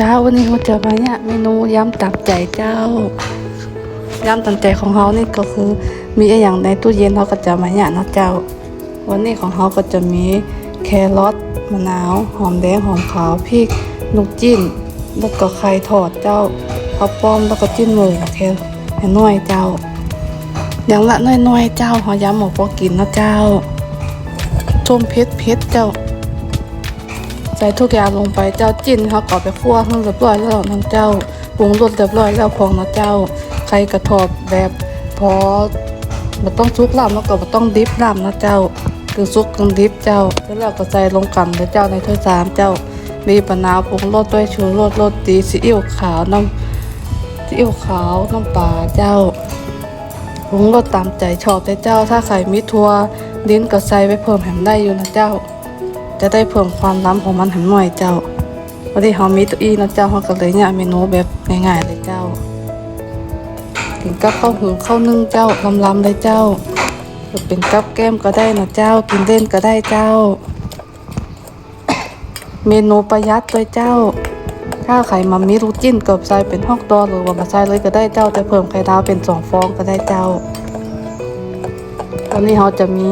เจ้าวันนี้เราจะมาเนี่ยเมนูยำตับใจเจ้ายำตับใจของเขานี่ก็คือ มีอย่างในตู้เย็นเราก็จะมาเนี่ยนะเจ้า วันนี้ของเขาก็จะมีแครอทมะนาว หอมแดงหอมขาวพริกลูกจิ้นแล้วก็ไข่ทอดเจ้าข้าวป้อมแล้วก็จิ้นเลยแค่น้อยเจ้า อย่างละน้อยๆเจ้าหอยำหมกพอกินนะเจ้าส้มเพชรเพชรเจ้า ใส่ทุกอย่างลงไปเจ้าจิ้นเขาก็ไปคั่วให้เรียบร้อยแล้วน้งเจ้าปรุงรสเรียบร้อยแล้วพองนะเจ้าไข่กระทอบแบบพอมันต้องซุกลำแล้วก็บ่ต้องดิบลำนะเจ้าคือซุกกับดิบเจ้าแล้วเราก็ใส่ลงกันเลยเจ้าในถ้วยสามเจ้ามีปะนาวปรุงรสด้วยชูรสรสดีซีอิ๊วขาวน้ำซีอิ๊วขาวน้ำปลาเจ้าปรุงรสตามใจชอบเลยเจ้า ถ้าใครมีทัวลิ้นก็ใส่ไปเพิ่มแหมได้อยู่นะเจ้า จะได้เพิ่มความล้ำของมันแหมหน่อยเจ้าวันนี้เขามีตัวอีนะเจ้าเขาก็เลยเนี่ยเมนูแบบง่ายๆเลยเจ้ากินกับข้าวหุงข้าวนึ่งเจ้าล้ำๆเลยเจ้าจะเป็นกับแก้มก็ได้นะเจ้า กินเล่นก็ได้เจ้า เมนูประหยัดด้วยเจ้า ถ้าไข่มามีลูจิ้นกับใส่เป็นฮอกดอหรือว่ามาใส่เลยก็ได้เจ้า แต่เพิ่มไข่ดาวเป็นสองฟองก็ได้เจ้า ตอนนี้เขาจะมี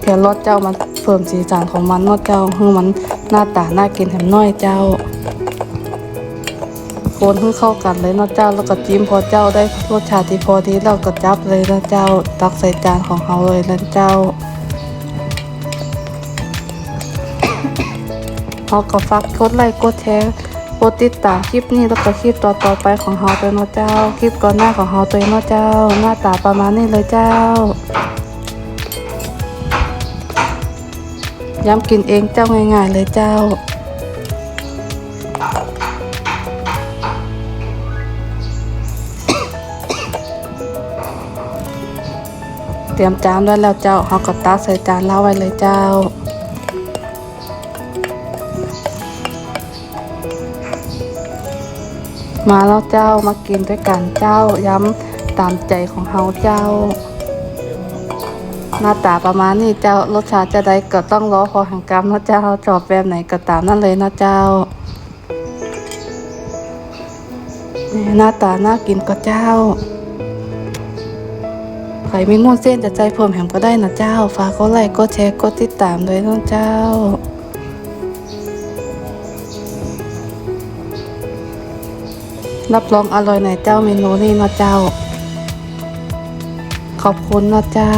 แครอทเจ้ามา เพิ่มสีสันของมันเนาะเจ้าให้มันหน้าตาน่ากินแถมน้อยเจ้าคนให้เข้ากันเลยเนาะเจ้าแล้วก็จิ้มพอเจ้าได้รสชาติที่พอดีเราก็จับเลยนะเจ้า ตักใส่จานของเขาเลยนะเจ้าเขาก็ฝากกดไลค์กดแชร์กดติดตามคลิปนี้แล้วก็คลิปต่อๆไปของเขาตัวเนาะเจ้า คลิปก่อนหน้าของเขาตัวเนาะเจ้า หน้าตาประมาณนี้เลยเจ้า ย้ำกินเองเจ้าง่ายๆเลยเจ้า เตรียมจานไว้แล้วเจ้าเขาก็ตักใส่จานเล่าไว้เลยเจ้ามาแล้วเจ้ามากินด้วยกันเจ้าย้ำตามใจของเฮาเจ้า หน้าตาประมาณนี้เจ้ารสชาติจะได้ก็ต้องรอพอห่งกรรมนะเจ้าจอบแบบไหนก็ตามนั่นเลยนะเจ้าหน้าตาน่ากินก็เจ้าใครมีม่วนเส้นจะใจเพิ่มแหมก็ได้นะเจ้าฝากกดไลค์กดแชร์กดติดตามด้วยนะเจ้ารับรองอร่อยในเจ้าเมนูนี้นะเจ้า ขอบคุณนะเจ้า